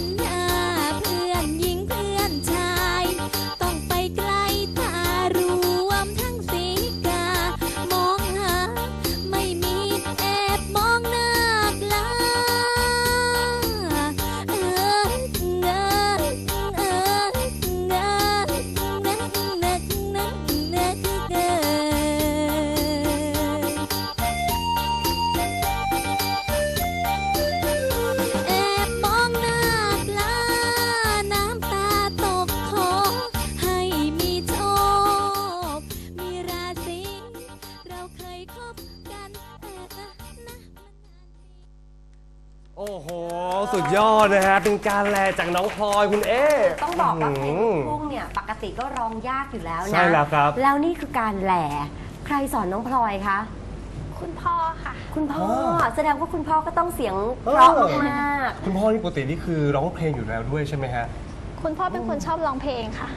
and สุดยอดนะฮะ เป็นการแลจากน้องพลอยคุณเอ๊ต้องบอกว่าเพลงอืลูมกทุ่งเนี่ย ปกติก็ร้องยากอยู่แล้วนะ ใช่แล้วครับ แล้วนี่คือการแหล่ใครสอนน้องพลอยคะ คุณพ่อค่ะ คุณพ่ออ๋อแสดงว่าคุณพ่อก็ต้องเสียงเพราะมากคุณพ่อนี่ปกตินี่คือร้องเพลงอยู่แล้วด้วยใช่ไหมฮะ คุณพ่อเป็นคนชอบร้องเพลงค่ะ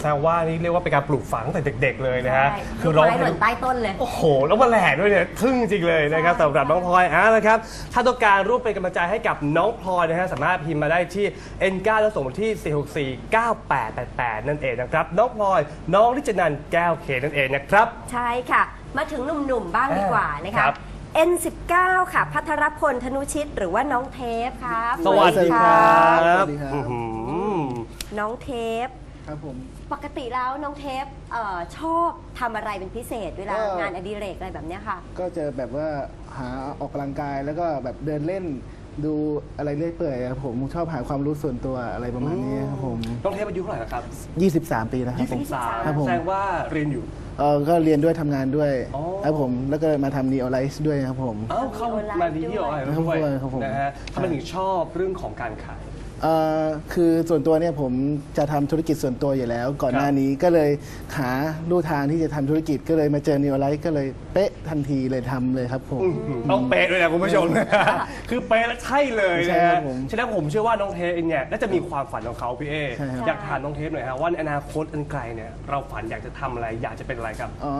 แสดงว่านี่เรียกว่าเป็นการปลูกฝังตั้งแต่เด็ก ๆ เลยๆนะฮะใช่คือร้องไม้เพหลล่งนใต้ต้นเลย โอ้โห แล้วมาแหลกด้วยเนี่ยทึ่งจริงเลยนะครับสำหรับน้องพลอยอะนะครับ ถ้าต้องการร่วมเป็นกำลังใจให้กับน้องพลอยนะฮะสามารถพิมพ์มาได้ที่ N9 แล้วส่งมาที่ 4649888 นั่นเองนะครับ น้องพลอย น้องริจนันท์แก้วเคนั่นเองนะครับ ใช่ค่ะ มาถึงหนุ่มๆบ้างดีกว่านะคคะรับ N19 ค่ะ พัทรพลธนุชิต หรือว่าน้องเทปครับ สวัสดีครัสวับสดีครับอื้อหือน้องเทป ครับผม ปกติแล้วน้องเทปเออชอบทำอะไรเป็นพิเศษเวลาก็ งานอดิเรกอะไรแบบเนี้ยค่ะ ก็จะแบบว่าหาออกกำลังกายแล้วก็แบบเดินเล่นดูอะไรเรื่อยเปื่อยครับผมชอบหาความรู้ส่วนตัวอะไรประมาณนี้ครับผม น้องเทปอายุเท่าไหร่แล้วครับ23 ปีนะครับผม23ครับผม แสดงว่าเรียนอยู่ เออก็เรียนด้วยทำงานด้วยอ๋อ ครับผมแล้วก็มาทำนีโอไลซ์ด้วยครับผม เอ้าเข้ามาดีที่ออยครับด้วยครับผมนะฮะทำไมถึงชอบเรื่องของการขาย เอ่อคือส่วนตัวเนี่ยผมจะทำธุรกิจส่วนตัวอยู่แล้ว ก่อนครับหน้านี้ก็เลยหาลู่ทางที่จะทำธุรกิจก็เลยมาเจอนีโอไลซ์ก็เลยเป๊ะทันทีเลยทำเลยครับผม ต้องเป๊ะด้วยนะคุณผู้ชมนะคือเป๊ะและใช่เลยใช่นะครัฮะบผมฉะนั้นผมเชื่อว่าน้องเทปเองเนี่ยน่าจะมีความฝันของเขาพี่เอใช่ครับ อยากถามน้องเทปหน่อยฮะว่าในอนาคตอันไกลเนี่ยเราฝันอยากจะทำอะไรอยากจะเป็นอะไรครับอ๋อ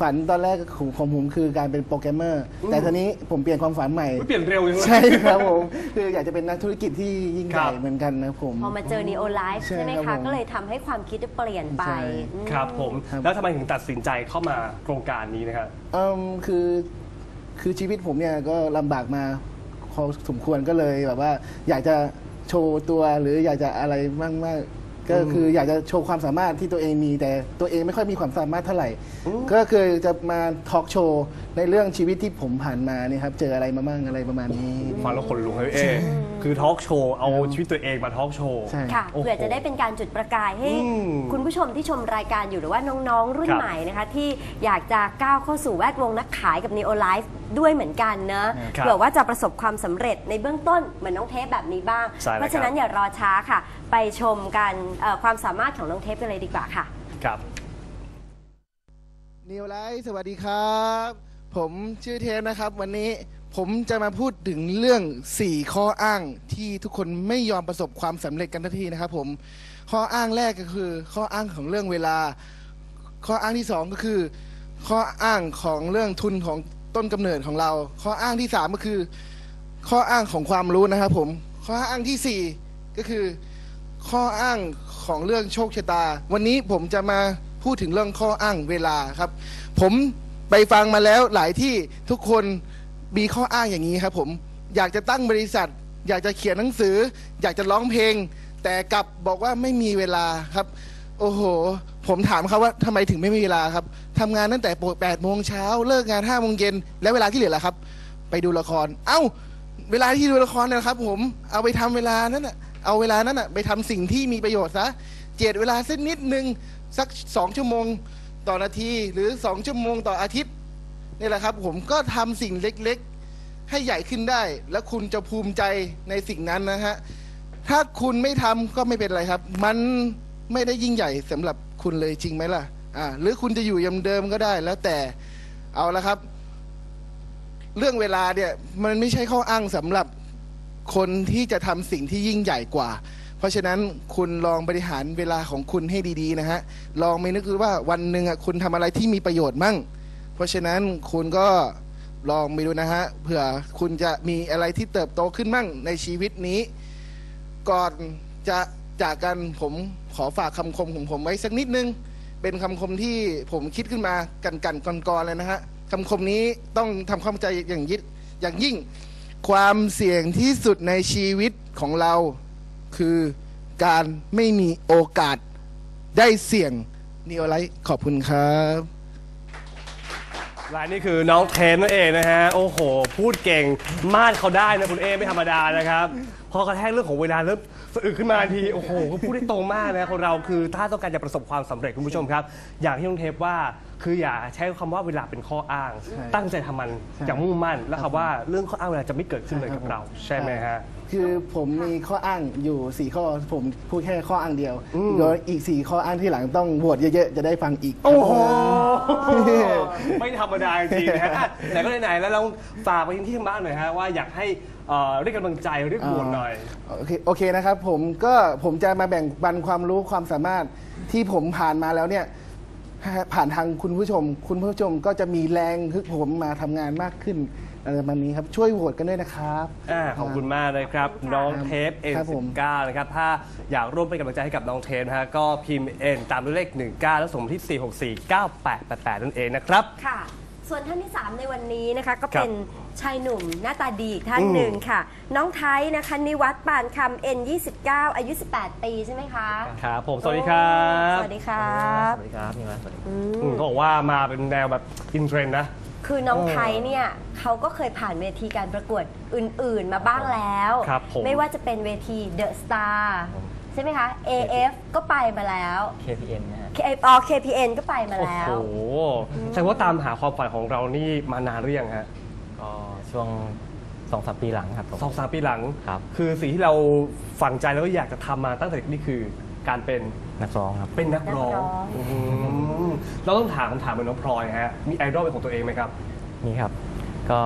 ฝันตอนแรกของของผมคือการเป็นโปรแกรมเมอร์ แต่ทีนี้ผมเปลี่ยนความฝันใหม่ไม่เปลี่ยนเร็วยังไงใช่ครับผม คืออยากจะเป็นนักธุรกิจที่ยิ่งใหญ่ครับเหมือนกันนะครับผม พอมาเจอ Neo Life ใช่ใช่ไหมครัคะบผมก็เลยทำให้ความคิดเปลี่ยนไปใช่ อืม ครับผมครับ แล้วทำไมถึงตัดสินใจเข้ามาโครงการนี้นะครับเอืมคือคือชีวิตผมเนี่ยก็ลำบากมาพอสมควรก็เลยแบบว่า อยากจะโชว์ตัวหรืออยากจะอะไรมากมากๆ ก็คืออยากจะโชว์ความสามารถที่ตัวเองมีแต่ตัวเองไม่ค่อยมีความสามารถเท่าไหร่ ก็คือจะมาทอล์กโชว์ในเรื่องชีวิตที่ผมผ่านมาเนี่ยครับเจออะไรมาบ้างอะไรประมาณนี้ฟังแล้วขนลุกเลยพี่เอคือทอล์กโชว์เอาชีวิตตัวเองมาทอล์กโชว์ใช่ ค่ะโอ้โหเพื่อจะได้เป็นการจุดประกายให้อืมคุณผู้ชมที่ชมรายการอยู่หรือว่าน้องๆ รุ่นครับ ใหม่นะคะ ที่อยากจะก้าวเข้าสู่แวดวงนักขายกับ Neo Life ด้วยเหมือนกันเนอะครับเผื่อว่าจะประสบความสำเร็จในเบื้องต้นเหมือนน้องเทปแบบนี้บ้าง ใช่แล้วเพราะฉะนั้นอย่ารอช้าค่ะ ไปชมกันเอ่อความสามารถของน้องเทปกันเลยดีกว่าค่ะ ครับนิวไลท์สวัสดีครับ ผมชื่อเทปนะครับ วันนี้ผมจะมาพูดถึงเรื่อง 4 ข้ออ้างที่ทุกคนไม่ยอมประสบความสำเร็จกันทันทีนะครับ ผมข้ออ้างแรกก็คือ ข้ออ้างของเรื่องเวลา ข้ออ้างที่ 2 ก็คือ ข้ออ้างของเรื่องทุนของต้นกำเนิดของเรา ข้ออ้างที่ 3 ก็คือ ข้ออ้างของความรู้นะครับ ผมข้ออ้างทีสี่4 ก็คือ ข้ออ้างของเรื่องโชคชะตา วันนี้ผมจะมาพูดถึงเรื่องข้ออ้างเวลาครับ ผมไปฟังมาแล้วหลายที่ทุกคนมีข้ออ้างอย่างนี้ครับผมอยากจะตั้งบริษัท อยากจะเขียนหนังสือ อยากจะร้องเพลง แต่กลับบอกว่าไม่มีเวลาครับ โอ้โห ผมถามเขาว่าทำไมถึงไม่มีเวลาครับทำงานตั้งแต่แปดโมงเช้าเลิกงานห้าโมงเย็นแล้วเวลาที่เหลือล่ะครับ ไปดูละคร เอ้า เวลาที่ดูละครนะครับ ผมเอาไปทำเวลานั้นน่ะ เอาเวลานั้นน่ะไปทำสิ่งที่มีประโยชน์ซะเจียดเวลาสักนิดนึงสักสองชั่วโมงต่อนาที หรือสองชั่วโมงต่ออาทิตย์นี่แหละครับ ผมก็ทำสิ่งเล็กๆ ให้ใหญ่ขึ้นได้ แล้วคุณจะภูมิใจในสิ่งนั้นนะฮะถ้าคุณไม่ทำก็ไม่เป็นไรครับ มันไม่ได้ยิ่งใหญ่สำหรับคุณเลยจริงไหมล่ะอ่าหรือคุณจะอยู่ยำเดิมก็ได้แล้วแต่เอาละครับ เรื่องเวลาเนี่ยมันไม่ใช่ข้ออ้างสำหรับ คนที่จะทำสิ่งที่ยิ่งใหญ่กว่า เพราะฉะนั้นคุณลองบริหารเวลาของคุณให้ดีๆนะฮะลองไม่นึกดูว่าวันหนึ่งอะคุณทำอะไรที่มีประโยชน์มั่ง เพราะฉะนั้นคุณก็ลองไปดูนะฮะเผื่อคุณจะมีอะไรที่เติบโตขึ้นมั่งในชีวิตนี้ ก่อนจะจากกันผมขอฝากคำคมของผมไว้สักนิดนึง เป็นคำคมที่ผมคิดขึ้นมากันกันก่อนๆเลยนะฮะคำคมนี้ต้องทำความเข้าใจอย่างยิ่งอย่างยิ่ง ความเสี่ยงที่สุดในชีวิตของเรา คือการไม่มีโอกาสได้เสี่ยงนิโอไลท์ขอบคุณครับและนี่คือน้องเทนนั่นเองนะฮะ โอ้โห พูดเก่ง มาดเขาได้นะคุณเอไม่ธรรมดานะครับ พอกระแทกเรื่องของเวลาเริ่มสะอึกขึ้นมาที โอ้โหก็พูดได้ตรงมากนะคนเราคือถ้าต้องการจะประสบความสำเร็จคุณผู้ชมครับ อย่างที่น้องเทปว่า คืออย่าใช้คำว่าเวลาเป็นข้ออ้างตั้งใจทำมันอย่างมุ่งมั่น แล้วคำว่าเรื่องข้ออ้างเวลาจะไม่เกิดขึ้นเลยกับเรา ใช่ไหมฮะ คือผมมีข้ออ้างอยู่ 4 ข้อ ผมพูดแค่ข้ออ้างเดียวอืม เดี๋ยวอีก 4 ข้ออ้างที่หลังต้องโหวตเยอะๆ จะได้ฟังอีก โอ้โห ไม่ธรรมดาจริงๆนะฮะอะไหนก็ไหนๆแล้วเราฝากไปที่ทางบ้านหน่อยฮะว่าอยากให้เอ่อเรียกกำลังใจเรียกบวกหน่อย โอเคโอเคนะครับผมก็ผมจะมาแบ่งปันความรู้ความสามารถที่ผมผ่านมาแล้วเนี่ย ผ่านทางคุณผู้ชม คุณผู้ชมก็จะมีแรงฮึกผมมาทำงานมากขึ้นอะไรประมาณนี้ครับ ช่วยโหวตกันด้วยนะครับ อ่าขอบคุณมากนะครับขอบคุณค่ะน้องเทปครับผม N19 นะครับ ถ้าอยากร่วมเป็นกำลังใจให้กับน้องเทปนะฮะก็พิมพ์ N ตามด้วยเลข 19 แล้วส่งมาที่ 4649888 นั่นเองนะครับ ค่ะ ส่วนท่านที่ 3 ในวันนี้นะคะ ก็ครับเป็นชายหนุ่มหน้าตาดีอีกท่านหนึ่งค่ะ น้องไทยนะคะนิวัฒน์ปานคำ N29 อายุ 18 ปีใช่ไหมคะ ครับผมสวัสดีครับสวัสดีครับสวัสดีครับพี่มาสวัสดีครับอือืมมเขาบอกว่ามาเป็นแนวแบบอินเทรนด์นะคือน้องไทยเนี่ยเขาก็เคยผ่านเวทีการประกวดอื่น ๆ มาบ้างแล้วครับผมไม่ว่าจะเป็นเวที The Star ใช่ไหมคะ AF ก็ไปมาแล้ว KPN นะฮะ K อ๋อ KPN ก็ไปมาโอ้แล้ว โหแสดงว่าตามหาความฝันของเรานี่มานานหรือยังฮะก็ช่วงสองสามปีหลังครับผม สองสามปีหลังครับคือสิ่งที่เราฝังใจแล้วก็อยากจะทำมาตั้งแต่เด็กนี่คือ การเป็นนักร้องครับ เป็นนักร้องนักร้อง อืมเราต้องถามคำถามเหมือนน้องพลอยฮะมีไอดอลเป็นของตัวเองไหมครับ นี่ครับ ก็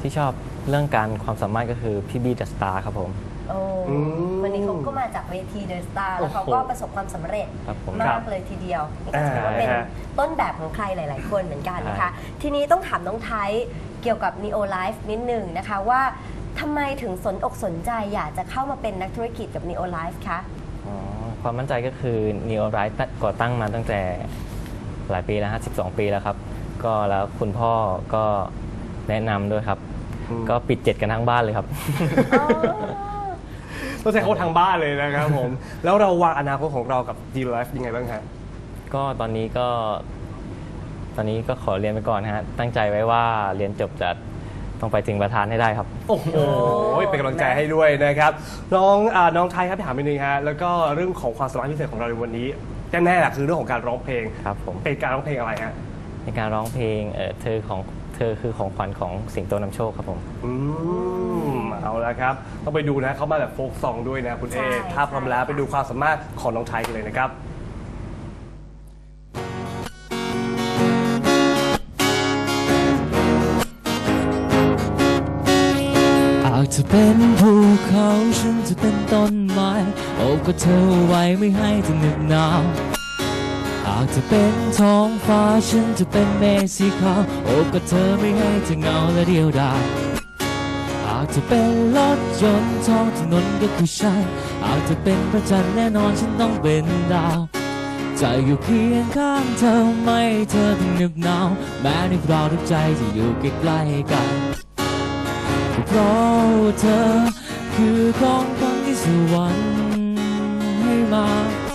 ที่ชอบเรื่องการความสามารถก็คือพี่บีเดอะสตาร์ครับผม โอ้อืม วันนี้เขา ก็มาจากเวทีเดอะสตาร์แล้วเขาก็โอ้โหประสบความสำเร็จครับผมมาครักบเลยทีเดียวนี่ก็อ่าถือว่าเป็นฮะ ต้นแบบของใครหลาย ๆ คนเหมือนกันนะคะใช่ทีนี้ต้องถามน้องไทยเกี่ยวกับ Neo Life นิดหนึ่งนะคะว่าทำไมถึงสนอกสนใจอยากจะเข้ามาเป็นนักธุรกิจกับ Neo Life คะ อ๋อความมั่นใจก็คือ Neo r i g h t ก่อตั้งมาตั้งแต่หลายปีแล้วฮะ12 ปีแล้วครับ ก็แล้วคุณพ่อก็แนะนำด้วยครับอืมก็ปิดเจ็ดกันทั้งบ้านเลยครับ ต้องใช้เขาทางบ้านเลยนะครับผม แล้วเราวางอนาคตของเรากับ D Life ยังไงบ้างฮะ ก็ตอนนี้ก็ ตอนนี้ก็ขอเรียนไปก่อนฮะ ตั้งใจไว้ว่าเรียนจบจะต้องไปถึงประธานให้ได้ครับ โอ้โห เป็นกำลังใจให้ด้วยนะครับ น้องอาน้องไทยครับพี่ถามไปนึงฮะ แล้วก็เรื่องของความสามารถพิเศษของเราในวันนี้แน่ๆแหละคือเรื่องของการร้องเพลง ครับผม เป็นการร้องเพลงอะไรฮะ ในการร้องเพลงเออเธอของ เธอคือของขวัญของสิงโตนำโชคครับผม อืมเอาละครับ ต้องไปดูนะเขามาแบบโฟกซองด้วยนะคุณเอ ใช่ถ้าพร้อมแล้วไปดูความสามารถของน้องไทยกันเลยนะครับ อาจจะเป็นภูเขาฉันจะเป็นต้นไม้ โอบกอดเธอไว้ไม่ให้เธอเหนึกหนาวอาจจะเป็นท้องฟ้าฉันจะเป็นเมฆสีขาวโอบกอดเธอไม่ให้เธอเหงาและเดียวดายอาจจะเป็นรถยนต์ท้องถนนก็คือฉันอาจจะเป็นพระจันทร์แน่นอนฉันต้องเป็นดาวจะอยู่เคียงข้างเธอไม่ให้เธอต้องนึกหนาวแม้ในเราทุกใจจะอยู่ใกล้ๆกันเพราะเธอคือของขวัญที่สวรรค์ให้มา